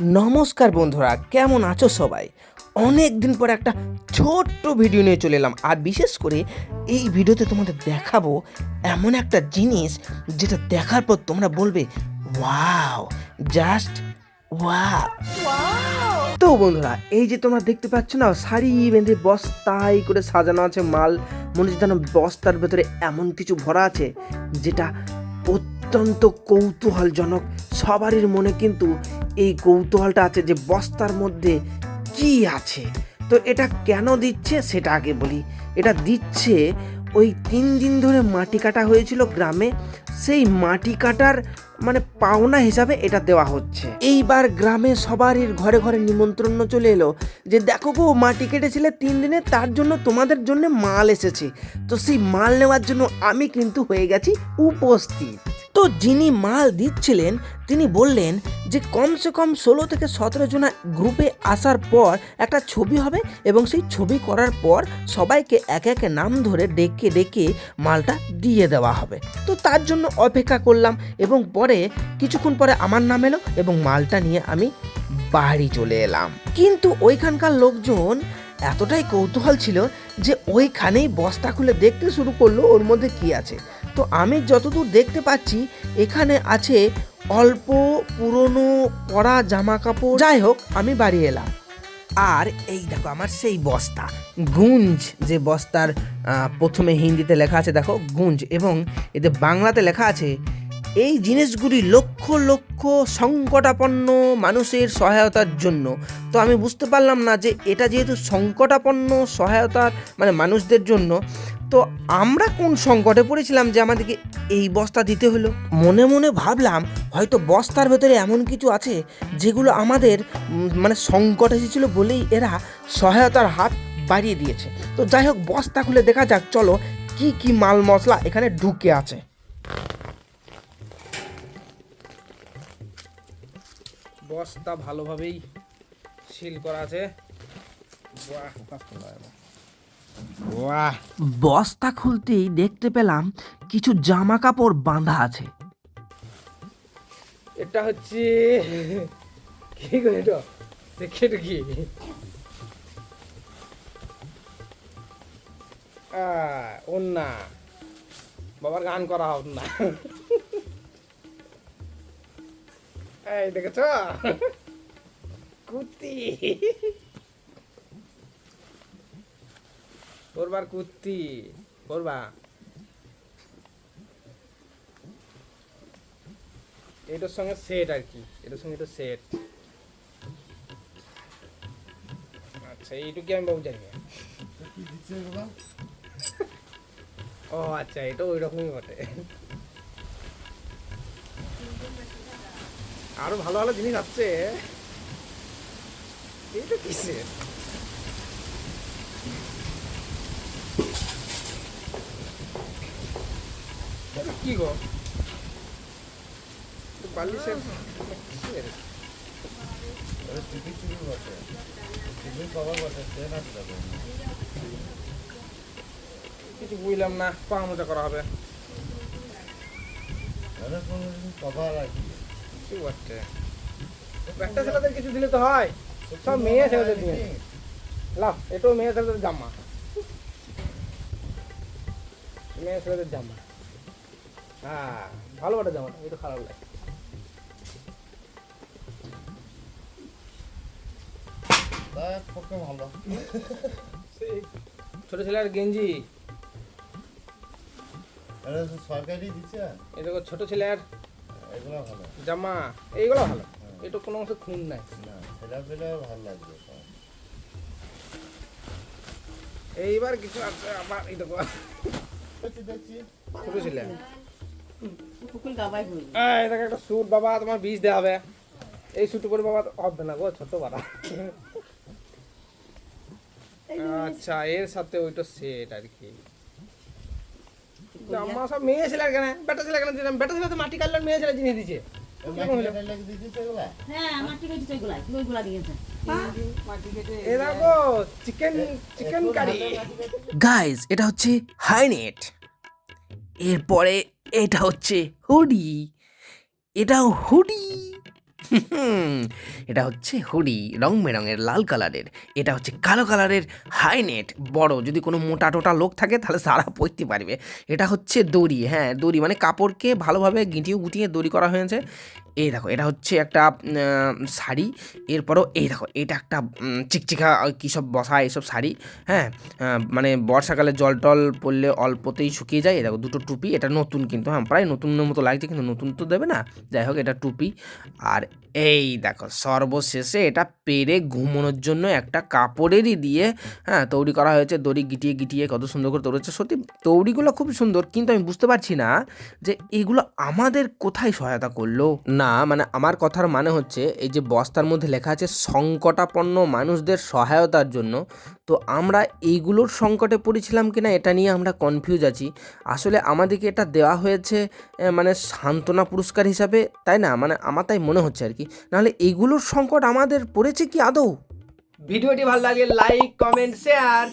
নমস্কার বন্ধুরা কেমন আছো সবাই? অনেক দিন পর একটা ছোট্ট ভিডিও নিয়ে চলে এলাম। আর বিশেষ করে এই ভিডিওতে তোমাদের দেখাবো এমন একটা জিনিস যেটা দেখার পর তোমরা বলবে ওয়াও জাস্ট তো বন্ধুরা এই যে তোমরা দেখতে পাচ্ছ না শাড়ি বেঁধে বস্তায় করে সাজানো আছে মাল মনে হচ্ছে যেন বস্তার ভেতরে এমন কিছু ভরা আছে যেটা অত্যন্ত কৌতূহলজনক। সবারই মনে কিন্তু এই কৌতূহলটা আছে যে বস্তার মধ্যে কি আছে? তো এটা কেন দিচ্ছে সেটা আগে বলি। এটা দিচ্ছে ওই তিন দিন ধরে মাটি কাটা হয়েছিল গ্রামে, সেই মাটি কাটার মানে পাওনা হিসাবে এটা দেওয়া হচ্ছে। এইবার গ্রামে সবারই ঘরে ঘরে নিমন্ত্রণ চলে এলো যে দেখো গো, মাটি কেটেছিলে তিন দিনে, তার জন্য তোমাদের জন্য মাল এসেছে। তো সেই মাল নেওয়ার জন্য আমি কিন্তু হয়ে গেছি উপস্থিত। তো যিনি মাল দিচ্ছিলেন, তিনি বললেন যে কমসে কম ষোলো থেকে সতেরো জনা গ্রুপে আসার পর একটা ছবি হবে এবং সেই ছবি করার পর সবাইকে এক এক নাম ধরে ডেকে ডেকে মালটা দিয়ে দেওয়া হবে। তো তার জন্য অপেক্ষা করলাম এবং পরে কিছুক্ষণ পরে আমার নাম এলো এবং মালটা নিয়ে আমি বাড়ি চলে এলাম। কিন্তু ওইখানকার লোকজন এতটাই কৌতূহল ছিল যে ওইখানেই বস্তা খুলে দেখতে শুরু করল, ওর মধ্যে কি আছে? তো আমি যতদূর দেখতে পাচ্ছি, এখানে আছে অল্প, পুরনো, পরা জামা কাপড় যাই হোক, আমি বাড়ি এলাম। আর এই দেখো আমার সেই বস্তা, গুঞ্জ যে বস্তার প্রথমে হিন্দিতে লেখা আছে, দেখো, গুঞ্জ এবং এতে বাংলাতে লেখা আছে, এই জিনিসগুলি লক্ষ লক্ষ সংকটাপন্ন মানুষের সহায়তার জন্য। তো আমি বুঝতে পারলাম না যে এটা যেহেতু সংকটাপন্ন সহায়তার মানে মানুষদের জন্য তো আমরা কোন সংকটে পড়েছিলাম যে আমাদেরকে এই বস্তা দিতে হলো? মনে মনে ভাবলাম হয়তো বস্তার ভেতরে এমন কিছু আছে যেগুলো আমাদের মানে সংকট এসেছিল বলেই এরা সহায়তার হাত বাড়িয়ে দিয়েছে। তো যাই হোক বস্তা খুলে দেখা যাক চলো কি কি মাল মশলা এখানে ঢুকে আছে। বস্তা ভালোভাবেই সিল করা আছে। বাহ। বস্তা খুলতেই দেখতে পেলাম কিছু জামা কাপড় বাঁধা আছে। এটা হচ্ছে কি গো এটা? দেখে এটা কি? ওন্না বাবার গান করা হোক না এই দেখেছ? কুত্তি। করবার কুত্তি, করবা। এটার সঙ্গে সেট আর কি, এটার সঙ্গে এটা সেট আচ্ছা এইটুকু আমি বাবু জানি। ও আচ্ছা এটা ওই রকমই বটে। আরও ভালো ভালো জিনিস আছে এইটা কিসের এটা কি গো? বালিশের কিসের কিছু বুঝলাম না পা মোজা করা হবে। কি বলছে? একটা ছেলেদের কিছু দিলে তো হয়। সব মেয়ে ছেলেদের দিয়ে লাভ এটাও মেয়ে ছেলেদের জামা। মেয়ে ছেলেদের জামা। হ্যাঁ ভালো বটে জামাটা এটা খারাপ লাগে। ছোট ছেলের গেঞ্জি। সরকারি দিচ্ছে? এটা ছোট ছেলের এগুলো ভালো। জামা এইগুলো ভালো। এটা কোনো অংশে খুন নাই। না ছেলে পেলে ভালো লাগবে। এইবার কিছু আছে আবার এই দেখো। ছোট ছেলে। এই দেখো একটা স্যুট বাবা তোমার বীজ দেওয়া হবে। এই স্যুট করে বাবা হবে না গো ছোট বাড়া আচ্ছা এর সাথে ওইটা সেট আর কি। আমার সব মেয়ে ছেলে কেন? বেটা ছেলে কেন দিলাম? বেটা ছেলে তো মাটি মেয়ে ছেলে এগুলা? হ্যাঁ কারি গাইজ এটা হচ্ছে হাইনেট এরপরে এটা হচ্ছে হুডি। এটাও হুডি। এটা হচ্ছে হুডি রং বেরঙের লাল কালারের। এটা হচ্ছে কালো কালারের হাই নেট বড়। যদি কোনো মোটা টোটা লোক থাকে, তাহলে সারা পরতে পারবে। এটা হচ্ছে দড়ি হ্যাঁ দড়ি মানে কাপড়কে ভালোভাবে গিঁটিয়ে গুটিয়ে দড়ি করা হয়েছে। এই দেখো, এটা হচ্ছে একটা শাড়ি। এরপরও এই দেখো, এটা একটা চিকচিকা কী সব বসা এইসব শাড়ি হ্যাঁ মানে বর্ষাকালে জল টল পড়লে অল্পতেই শুকিয়ে যায়। এই দেখো, দুটো টুপি, এটা নতুন কিন্তু হ্যাঁ প্রায় নতুনের মতো লাগছে, কিন্তু নতুন তো দেবে না। যাই হোক, এটা টুপি। আর এই দেখো, সর্বশেষে এটা পেরে ঘুমানোর জন্য একটা কাপড়েরই দিয়ে হ্যাঁ তৈরি করা হয়েছে। দড়ি গিটিয়ে গিটিয়ে কত সুন্দর করে তৈরি হচ্ছে সত্যি, তৈরিগুলো খুব সুন্দর, কিন্তু আমি বুঝতে পারছি না যে এগুলো আমাদের কোথায় সহায়তা করল। না মানে আমার কথার মানে হচ্ছে, এই যে বস্তার মধ্যে লেখা আছে, সংকটাপন্ন মানুষদের সহায়তার জন্য। তো আমরা এইগুলোর সংকটে পড়েছিলাম কিনা এটা নিয়ে আমরা কনফিউজ আছি। আসলে আমাদেরকে এটা দেওয়া হয়েছে মানে সান্ত্বনা পুরস্কার হিসাবে, তাই না? মানে আমার তাই মনে হচ্ছে আর কি। নাহলে এগুলোর সংকট আমাদের পড়েছে কি আদৌ? ভিডিওটি ভালো লাগে লাইক কমেন্ট শেয়ার